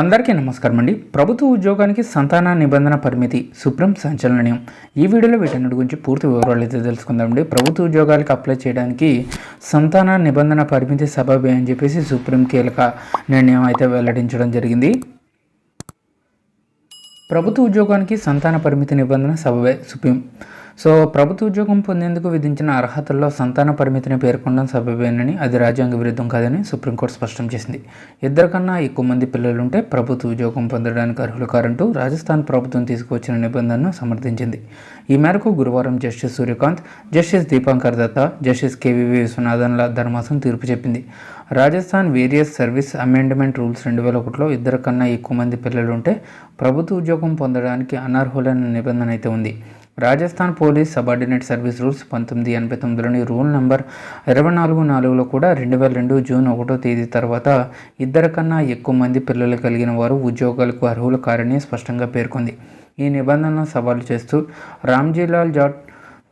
అందరికీ నమస్కారం అండి. ప్రభుత్వ ఉద్యోగానికి సంతాన నిబంధన పరిమితి సుప్రీం సంచలనం ఈ వీడియోలో వీటన్నిటి గురించి పూర్తి వివరాలు అయితే తెలుసుకుందామండి ప్రభుత్వ ఉద్యోగాలకు అప్లై చేయడానికి సంతాన నిబంధన పరిమితి సబబే అని చెప్పేసి సుప్రీం కీలక నిర్ణయం అయితే వెల్లడించడం జరిగింది. ప్రభుత్వ ఉద్యోగానికి సంతాన పరిమితి నిబంధన సబబే సుప్రీం సో ప్రభుత్వ ఉద్యోగం పొందేందుకు విధించిన అర్హతల్లో సంతాన పరిమితిని పేర్కొనడం సభ్యమేనని అది రాజ్యాంగ విరుద్ధం కాదని సుప్రీంకోర్టు స్పష్టం చేసింది. ఇద్దరు కన్నా ఎక్కువ మంది పిల్లలుంటే ప్రభుత్వ ఉద్యోగం పొందడానికి అర్హులు కారంటూ రాజస్థాన్ ప్రభుత్వం తీసుకువచ్చిన నిబంధనను సమర్థించింది. ఈ మేరకు గురువారం justice Suryakant justice Dipankar Datta justice KVV విశ్వనాథన్ల ధర్మాసం తీర్పు చెప్పింది. Rajasthan various service amendment rules రెండు వేల ఒకటిలో ఇద్దరు కన్నా ఎక్కువ మంది పిల్లలుంటే ప్రభుత్వ ఉద్యోగం పొందడానికి అనర్హులైన నిబంధన అయితే ఉంది. Rajasthan police subordinate service rules పంతొమ్మిది ఎనభై తొమ్మిదిలోని రూల్ నెంబర్ ఇరవై నాలుగు నాలుగులో కూడా రెండు వేల రెండు జూన్ ఒకటో తేదీ తర్వాత ఇద్దరు కన్నా ఎక్కువ మంది పిల్లలు కలిగిన వారు ఉద్యోగాలకు అర్హులు కారని స్పష్టంగా పేర్కొంది. ఈ నిబంధనలను సవాలు చేస్తూ రామ్జీలాల్ జాట్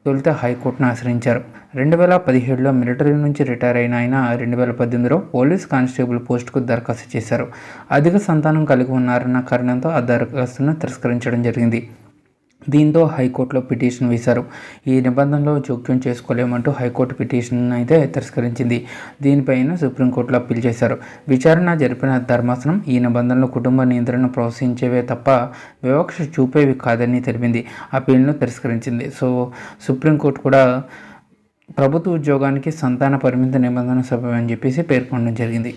తొలుత హైకోర్టును ఆశ్రయించారు. రెండు వేల పదిహేడులో మిలిటరీ నుంచి రిటైర్ అయిన ఆయన రెండు వేల పద్దెనిమిదిలో పోలీస్ కానిస్టేబుల్ పోస్టుకు దరఖాస్తు చేశారు. అధిక సంతానం కలిగి ఉన్నారన్న కారణంతో ఆ దరఖాస్తును తిరస్కరించడం జరిగింది. దీంతో హైకోర్టులో పిటిషన్ వేశారు. ఈ నిబంధనలో జోక్యం చేసుకోలేమంటూ హైకోర్టు పిటిషన్ అయితే తిరస్కరించింది. దీనిపైన సుప్రీంకోర్టులో అప్పీల్ చేశారు. విచారణ జరిపిన ధర్మాసనం ఈ నిబంధనలు కుటుంబ నియంత్రణ ప్రోత్సహించేవే తప్ప వివక్ష చూపేవి కాదని తెలిపింది. అప్పీల్ను తిరస్కరించింది. సో సుప్రీంకోర్టు కూడా ప్రభుత్వ ఉద్యోగానికి సంతాన పరిమిత నిబంధన సభ్యమని అని చెప్పేసి పేర్కొనడం జరిగింది.